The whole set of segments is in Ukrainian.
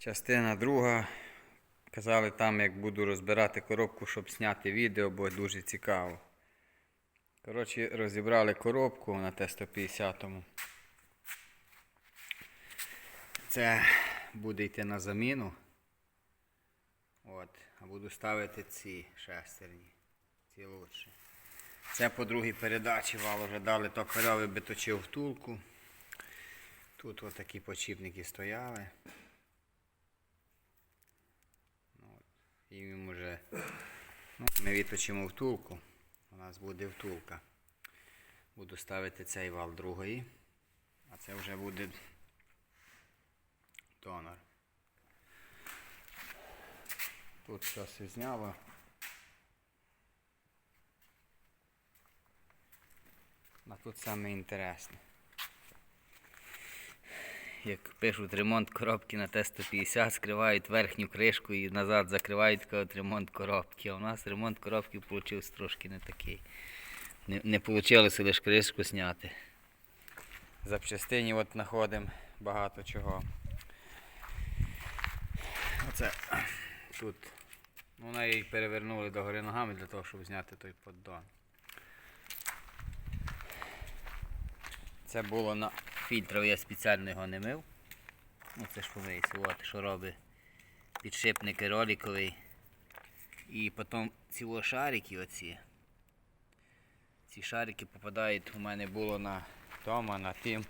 Частина друга. Казали там, як буду розбирати коробку, щоб зняти відео, бо дуже цікаво. Коротше, розібрали коробку на Т-150. Це буде йти на заміну. От, а буду ставити ці шестерні. Ці лучші. Це по другій передачі вал вже дали токарьовий биточив втулку. Тут ось такі почіпники стояли. Ну, от, І їм уже ну, ми відточимо втулку. У нас буде втулка. Буду ставити цей вал другої. А це вже буде донор. Тут щось і зняло. А тут саме інтересне. Як пишуть ремонт коробки на Т-150, скривають верхню кришку і назад закривають кажуть, ремонт коробки. А у нас ремонт коробки вийшов трошки не такий. Не, не вийшло лише кришку зняти. Запчастині от знаходимо багато чого. Оце тут. Ну, вона її перевернули догори ногами для того, щоб зняти той поддон. Це було на фільтрах, я спеціально його не мив. Ну це ж от що робить підшипники роликовий. І потім ці шарики оці. Ці шарики попадають, у мене було на тому, на тим.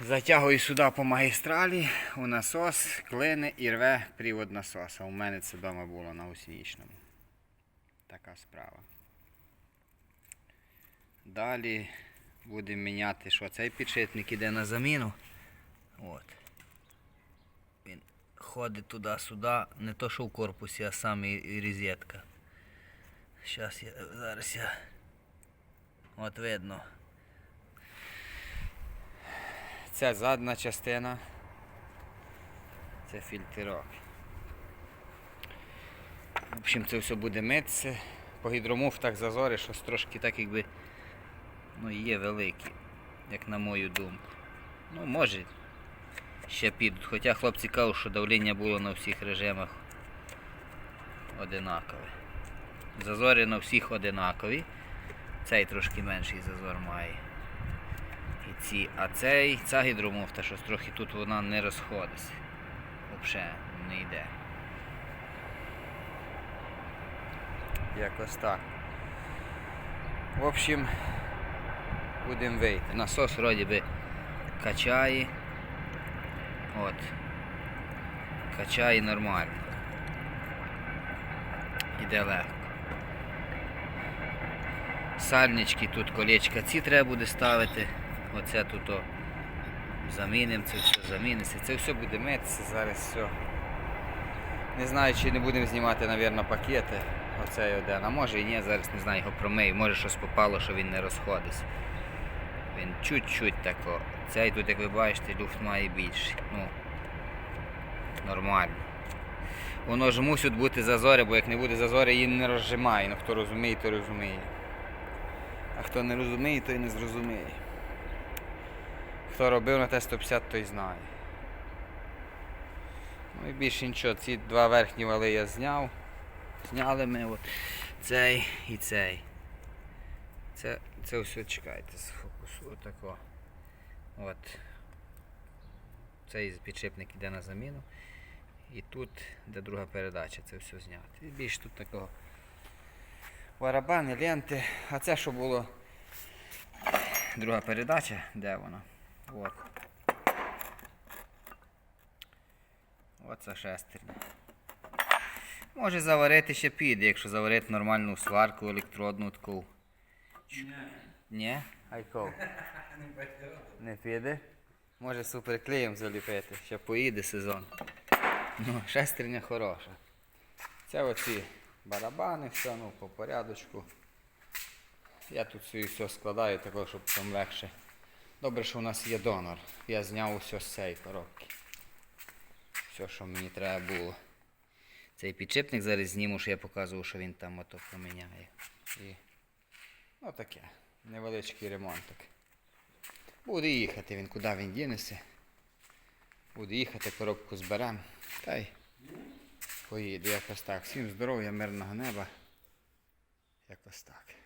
Затягую сюди по магістралі, у насос, клине і рве привод насоса. У мене це вдома було на гусеничному. Така справа. Далі будемо міняти, що цей підшипник іде на заміну. От. Він ходить туди-сюди, не то що в корпусі, а сам і- і розетка. Зараз я зараз я. От видно. Це задна частина. Це фільтрок. В общем, це все буде митися. По гідромуфтах зазори, щось трошки так якби ну, є великі, як на мою думку. Ну, може, ще підуть. Хоча хлопці кажуть, що давлення було на всіх режимах одинакове. Зазори на всіх одинакові. Цей трошки менший зазор має. І ці. А цей, ця гідромуфта, щось трохи тут вона не розходиться. Взагалі не йде. Якось так. В общем, будемо вийти. Насос вроді би качає. От. Качає нормально. Іде легко. Сальнички тут колечка ці треба буде ставити. Оце тут о, замінимо, це все заміниться. Це все буде митися зараз все. Не знаю, чи не будемо знімати, мабуть, пакети. Оцей один. А може і ні, зараз не знаю, його промию. Може щось попало, що він не розходиться. Він чуть-чуть тако. Цей тут, як ви бачите, люфт має більший. Ну, нормально. Воно ж мусять бути зазори, бо як не буде зазори, її не розжимає. Ну хто розуміє, то розуміє. А хто не розуміє, той не зрозуміє. Хто робив на Т-150, той знає. Ну і більше нічого, ці два верхні вали я зняв. Зняли ми от цей і цей. Це, це все чекайте, сфокусую тако. От. Цей підшипник йде на заміну. І тут, де друга передача, це все зняти. І більше тут такого барабани, ленти. А це що було друга передача, де вона? От. Оце шестерня. Може заварити ще піде, якщо заварити нормальну сварку електродну таку. Чу- Ні? Айков. Не піде? Може суперклеєм заліпити, ще поїде сезон. Ну, шестерня хороша. Це оці барабани, все ну, по порядочку. Я тут все складаю, такого, щоб там легше. Добре, що у нас є донор. Я зняв усе з цієї коробки. Все, що мені треба було. Цей підшипник зараз зніму, що я показував, що він там ото поміняє. І... Ну таке. Невеличкий ремонтик. Буде їхати він, куди він дінеться. Буде їхати, коробку зберемо. Та й поїде якось так. Всім здоров'я, мирного неба. Якось так.